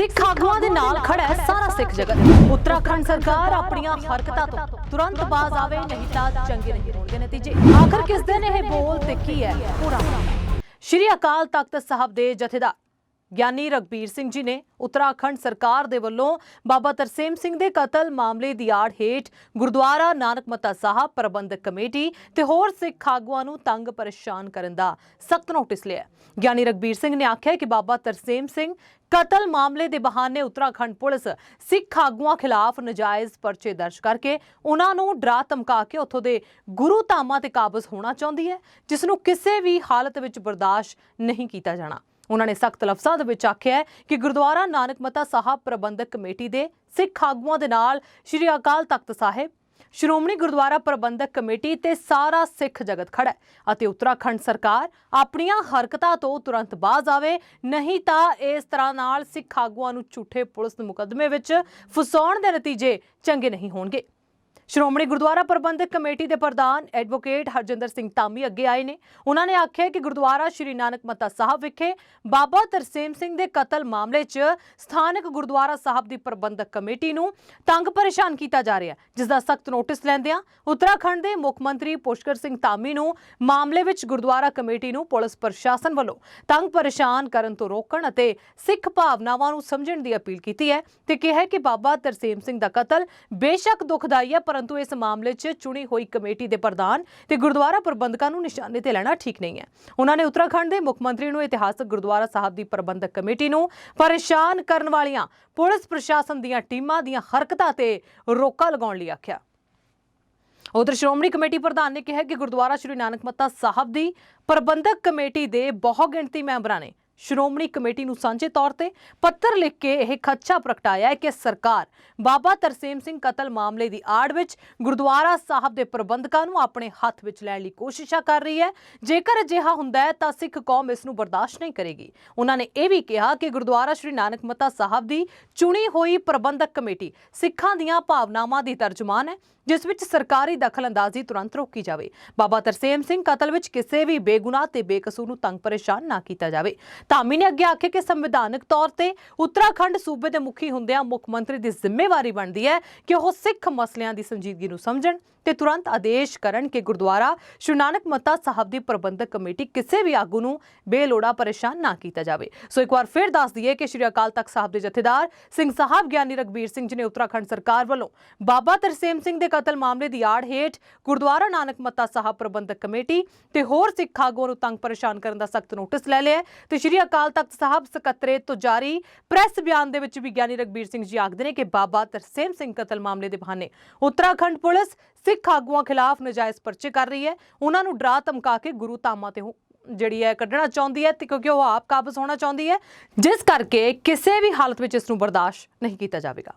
ਆਗੂਆਂ ਦੇ ਨਾਲ ਖੜਾ ਹੈ ਸਾਰਾ ਸਿੱਖ ਜਗਤ। ਉੱਤਰਾਖੰਡ ਸਰਕਾਰ ਆਪਣੀਆਂ ਹਰਕਤਾਂ ਤੋਂ ਤੁਰੰਤ ਬਾਜ਼ ਆਵੇ ਨਹੀਂ ਤਾਂ ਚੰਗੇ ਨਹੀਂ ਹੋਣਗੇ ਨਤੀਜੇ। ਆਖਰ ਕਿਸ ਦੇ ਨੇ ਇਹ ਬੋਲ ਤੇ ਕੀ ਹੈ? ਪੂਰਾ ਸ਼੍ਰੀ ਅਕਾਲ ਤਖਤ ਸਾਹਿਬ ਦੇ ਜਥੇਦਾਰ ਗਿਆਨੀ ਰਗਬੀਰ ਸਿੰਘ ਜੀ ਨੇ ਉੱਤਰਾਖੰਡ ਸਰਕਾਰ ਦੇ ਵੱਲੋਂ ਬਾਬਾ ਤਰਸੇਮ ਸਿੰਘ ਦੇ ਕਤਲ ਮਾਮਲੇ ਦੀ ਆੜ ਹੇਠ ਗੁਰਦੁਆਰਾ ਨਾਨਕ ਮੱਤਾ ਸਾਹਿਬ ਪ੍ਰਬੰਧਕ ਕਮੇਟੀ ਤੇ ਹੋਰ ਸਿੱਖ ਆਗੂਆਂ ਨੂੰ ਤੰਗ ਪਰੇਸ਼ਾਨ ਕਰਨ ਦਾ ਸਖਤ ਨੋਟਿਸ ਲਿਆ ਗਿਆਨੀ ਰਗਬੀਰ ਸਿੰਘ ਨੇ ਆਖਿਆ ਕਿ ਬਾਬਾ ਤਰਸੇਮ ਸਿੰਘ ਕਤਲ ਮਾਮਲੇ ਦੇ ਬਹਾਨੇ ਉੱਤਰਾਖੰਡ ਪੁਲਿਸ ਸਿੱਖ ਆਗੂਆਂ ਖਿਲਾਫ ਨਜਾਇਜ਼ ਪਰਚੇ ਦਰਜ ਕਰਕੇ ਉਹਨਾਂ ਨੂੰ ਡਰਾ ਧਮਕਾ ਕੇ ਉੱਥੋਂ ਦੇ ਗੁਰੂ ਧਾਮਾਂ ਤੇ ਕਾਬਜ਼ ਹੋਣਾ ਚਾਹੁੰਦੀ ਹੈ, ਜਿਸ ਨੂੰ ਕਿਸੇ ਵੀ ਹਾਲਤ ਵਿੱਚ ਬਰਦਾਸ਼ਤ ਨਹੀਂ ਕੀਤਾ ਜਾਣਾ। ਉਹਨਾਂ ਨੇ ਸਖਤ ਲਫ਼ਜ਼ਾਂ ਦੇ ਵਿੱਚ ਆਖਿਆ ਕਿ ਗੁਰਦੁਆਰਾ ਨਾਨਕ ਮਤਾ ਸਾਹਿਬ ਪ੍ਰਬੰਧਕ ਕਮੇਟੀ ਦੇ ਸਿੱਖ ਆਗੂਆਂ ਦੇ ਨਾਲ ਸ੍ਰੀ ਅਕਾਲ ਤਖਤ ਸਾਹਿਬ, ਸ਼੍ਰੋਮਣੀ ਗੁਰਦੁਆਰਾ ਪ੍ਰਬੰਧਕ ਕਮੇਟੀ ਤੇ ਸਾਰਾ ਸਿੱਖ ਜਗਤ ਖੜਾ ਹੈ ਅਤੇ ਉੱਤਰਾਖੰਡ ਸਰਕਾਰ ਆਪਣੀਆਂ ਹਰਕਤਾਂ ਤੋਂ ਤੁਰੰਤ ਬਾਜ਼ ਆਵੇ, ਨਹੀਂ ਤਾਂ ਇਸ ਤਰ੍ਹਾਂ ਨਾਲ ਸਿੱਖ ਆਗੂਆਂ ਨੂੰ ਝੂਠੇ ਪੁਲਿਸ ਮੁਕੱਦਮੇ ਵਿੱਚ ਫਸਾਉਣ ਦੇ ਨਤੀਜੇ ਚੰਗੇ ਨਹੀਂ ਹੋਣਗੇ। ਸ਼੍ਰੋਮਣੀ ਗੁਰਦੁਆਰਾ ਪ੍ਰਬੰਧਕ ਕਮੇਟੀ ਦੇ ਪ੍ਰਧਾਨ ਐਡਵੋਕੇਟ ਹਰਜਿੰਦਰ ਸਿੰਘ ਧਾਮੀ ਅੱਗੇ ਆਏ ਨੇ। ਉਹਨਾਂ ਨੇ ਆਖਿਆ ਕਿ ਗੁਰਦੁਆਰਾ ਸ਼੍ਰੀ ਨਾਨਕ ਮੱਤਾ ਸਾਹਿਬ ਵਿਖੇ ਬਾਬਾ ਤਰਸੇਮ ਸਿੰਘ ਦੇ ਕਤਲ ਮਾਮਲੇ 'ਚ ਸਥਾਨਕ ਗੁਰਦੁਆਰਾ ਸਾਹਿਬ ਦੀ ਪ੍ਰਬੰਧਕ ਕਮੇਟੀ ਨੂੰ ਤੰਗ ਪਰੇਸ਼ਾਨ ਕੀਤਾ ਜਾ ਰਿਹਾ ਹੈ, ਜਿਸ ਦਾ ਸਖਤ ਨੋਟਿਸ ਲੈਂਦਿਆਂ ਉੱਤਰਾਖੰਡ ਦੇ ਮੁੱਖ ਮੰਤਰੀ ਪੁਸ਼ਕਰ ਸਿੰਘ ਧਾਮੀ ਨੂੰ ਮਾਮਲੇ ਵਿੱਚ ਗੁਰਦੁਆਰਾ ਕਮੇਟੀ ਨੂੰ ਪੁਲਿਸ ਪ੍ਰਸ਼ਾਸਨ ਵੱਲੋਂ ਤੰਗ ਪਰੇਸ਼ਾਨ ਕਰਨ ਤੋਂ ਰੋਕਣ ਅਤੇ ਸਿੱਖ ਭਾਵਨਾਵਾਂ ਨੂੰ ਸਮਝਣ ਦੀ ਅਪੀਲ ਕੀਤੀ ਹੈ ਤੇ ਕਿਹਾ ਕਿ ਬਾਬਾ ਤਰਸੇਮ ਸਿੰਘ ਦਾ ਕਤਲ ਬੇਸ਼ੱਕ ਦੁਖਦਾਈ ਹੈ ਪਰੰਤੂ ਇਸ ਮਾਮਲੇ 'ਚ ਚੁਣੀ ਹੋਈ ਕਮੇਟੀ ਦੇ ਪ੍ਰਧਾਨ ਤੇ ਗੁਰਦੁਆਰਾ ਪ੍ਰਬੰਧਕਾਂ ਨੂੰ ਨਿਸ਼ਾਨੇ ਤੇ ਲੈਣਾ ਠੀਕ ਨਹੀਂ ਹੈ। ਉਹਨਾਂ ਨੇ ਉੱਤਰਾਖੰਡ ਦੇ ਮੁੱਖ ਮੰਤਰੀ ਨੂੰ ਇਤਿਹਾਸਕ ਗੁਰਦੁਆਰਾ ਸਾਹਿਬ ਦੀ ਪ੍ਰਬੰਧਕ ਕਮੇਟੀ ਨੂੰ ਪਰੇਸ਼ਾਨ ਕਰਨ ਵਾਲੀਆਂ ਪੁਲਿਸ ਪ੍ਰਸ਼ਾਸਨ ਦੀਆਂ ਟੀਮਾਂ ਦੀਆਂ ਹਰਕਤਾਂ ਤੇ ਰੋਕਾ ਲਗਾਉਣ ਲਈ ਆਖਿਆ। ਉਧਰ ਸ਼੍ਰੋਮਣੀ ਕਮੇਟੀ ਪ੍ਰਧਾਨ ਨੇ ਕਿਹਾ ਕਿ ਗੁਰਦੁਆਰਾ ਸ਼੍ਰੀ ਨਾਨਕ ਮੱਤਾ ਸਾਹਿਬ ਦੀ ਪ੍ਰਬੰਧਕ ਕਮੇਟੀ ਦੇ ਬਹੁ ਗਿਣਤੀ ਮੈਂਬਰਾਂ ਨੇ ਸ਼੍ਰੋਮਣੀ ਕਮੇਟੀ ਨੂੰ ਸਾਂਝੇ ਤੌਰ ਤੇ ਪੱਤਰ ਲਿਖ ਕੇ ਇਹ ਖਦਸ਼ਾ ਪ੍ਰਗਟਾਇਆ ਹੈ ਕਿ ਸਰਕਾਰ ਬਾਬਾ ਤਰਸੇਮ ਸਿੰਘ ਕਤਲ ਮਾਮਲੇ ਦੀ ਆੜ ਵਿੱਚ ਗੁਰਦੁਆਰਾ ਸਾਹਿਬ ਦੇ ਪ੍ਰਬੰਧਕਾਂ ਨੂੰ ਆਪਣੇ ਹੱਥ ਵਿੱਚ ਲੈਣ ਲਈ ਕੋਸ਼ਿਸ਼ਾਂ ਕਰ ਰਹੀ ਹੈ। ਜੇਕਰ ਅਜਿਹਾ ਹੁੰਦਾ ਹੈ ਤਾਂ ਸਿੱਖ ਕੌਮ ਇਸ ਨੂੰ ਬਰਦਾਸ਼ਤ ਨਹੀਂ ਕਰੇਗੀ। ਉਹਨਾਂ ਨੇ ਇਹ ਵੀ ਕਿਹਾ ਕਿ ਗੁਰਦੁਆਰਾ ਸ਼੍ਰੀ ਨਾਨਕ ਮਤਾ ਸਾਹਿਬ ਦੀ ਚੁਣੀ ਹੋਈ ਪ੍ਰਬੰਧਕ ਕਮੇਟੀ ਸਿੱਖਾਂ ਦੀਆਂ ਭਾਵਨਾਵਾਂ ਦੀ ਤਰਜਮਾਨ ਹੈ, ਜਿਸ ਵਿੱਚ ਸਰਕਾਰੀ ਦਖਲਅੰਦਾਜ਼ੀ ਤੁਰੰਤ ਰੋਕੀ ਜਾਵੇ। ਬਾਬਾ ਤਰਸੇਮ ਸਿੰਘ ਕਤਲ ਵਿੱਚ ਕਿਸੇ ਵੀ ਬੇਗੁਨਾਹ ਤੇ ਬੇਕਸੂਰ ਨੂੰ ਤੰਗ ਪਰੇਸ਼ਾਨ ਨਾ ਕੀਤਾ ਜਾਵੇ। ਧਾਮੀ ਨੇ ਅੱਗੇ ਆਖਿਆ ਕਿ ਸੰਵਿਧਾਨਕ ਤੌਰ ਤੇ ਉੱਤਰਾਖੰਡ ਸੂਬੇ ਦੇ ਮੁਖੀ ਹੁੰਦਿਆਂ ਮੁੱਖ ਮੰਤਰੀ ਦੀ ਜ਼ਿੰਮੇਵਾਰੀ ਬਣਦੀ ਹੈ ਕਿ ਉਹ ਸਿੱਖ ਮਸਲਿਆਂ ਦੀ ਸੰਜੀਦਗੀ ਨੂੰ ਸਮਝਣ ਤੇ ਤੁਰੰਤ ਆਦੇਸ਼ ਕਰਨ ਕਿ ਗੁਰਦੁਆਰਾ ਸ਼੍ਰੀ ਨਾਨਕ ਮੱਤਾ ਸਾਹਿਬ ਦੀ ਪ੍ਰਬੰਧਕ ਕਮੇਟੀ ਕਿਸੇ ਵੀ ਆਗੂ ਨੂੰ ਬੇਲੋੜਾ ਪਰੇਸ਼ਾਨ ਨਾ ਕੀਤਾ ਜਾਵੇ। ਸੋ ਇੱਕ ਵਾਰ ਫਿਰ ਦੱਸ ਦਈਏ ਕਿ ਸ਼੍ਰੀ ਅਕਾਲ ਤਖਤ ਸਾਹਿਬ ਦੇ ਜਥੇਦਾਰ ਸਿੰਘ ਸਾਹਿਬ ਗਿਆਨੀ ਰਗਬੀਰ ਸਿੰਘ ਜੀ ਨੇ ਉੱਤਰਾਖੰਡ ਸਰਕਾਰ ਵੱਲੋਂ ਬਾਬਾ ਤਰਸੇਮ ਸਿੰਘ ਦੇ ਕਤਲ ਮਾਮਲੇ ਦੀ ਆੜ ਹੇਠ ਗੁਰਦੁਆਰਾ ਨਾਨਕ ਮੱਤਾ ਸਾਹਿਬ ਪ੍ਰਬੰਧਕ ਕਮੇਟੀ ਤੇ ਹੋਰ ਸਿੱਖ ਆਗੂਆਂ ਨੂੰ ਤੰਗ ਪਰੇਸ਼ਾਨ ਕਰਨ ਦਾ ਸਖਤ ਨੋਟਿਸ ਲੈ ਲਿਆ ਹੈ ਤੇ ਸ਼੍ਰੀ ਅਕਾਲ ਤਖਤ ਸਾਹਿਬ ਸਕੱਤਰੇਤ ਤੋਂ ਜਾਰੀ ਪ੍ਰੈਸ ਬਿਆਨ ਦੇ ਵਿੱਚ ਵੀ ਰਗਬੀਰ ਸਿੰਘ ਜੀ ਆਖਦੇ ਨੇ ਕਿ ਬਾਬਾ ਤਰਸੇਮ ਸਿੰਘ ਕਤਲ ਮਾਮਲੇ ਦੇ ਬਹਾਨੇ ਉੱਤਰਾਖੰਡ ਪੁਲਿਸ ਸਿੱਖ ਆਗੂਆਂ ਖਿਲਾਫ ਨਜਾਇਜ਼ ਪਰਚੇ ਕਰ ਰਹੀ ਹੈ। ਉਹਨਾਂ ਨੂੰ ਡਰਾ ਧਮਕਾ ਕੇ ਗੁਰੂ ਧਾਮਾਂ ਤੇ ਜਿਹੜੀ ਹੈ ਕੱਢਣਾ ਚਾਹੁੰਦੀ ਹੈ ਤੇ ਕਿਉਂਕਿ ਉਹ ਆਪ ਕਾਬਜ਼ ਹੋਣਾ ਚਾਹੁੰਦੀ ਹੈ। ਜਿਸ ਕਰਕੇ ਕਿਸੇ ਵੀ ਹਾਲਤ ਵਿੱਚ ਇਸ ਨੂੰ ਬਰਦਾਸ਼ਤ ਨਹੀਂ ਕੀਤਾ ਜਾਵੇਗਾ।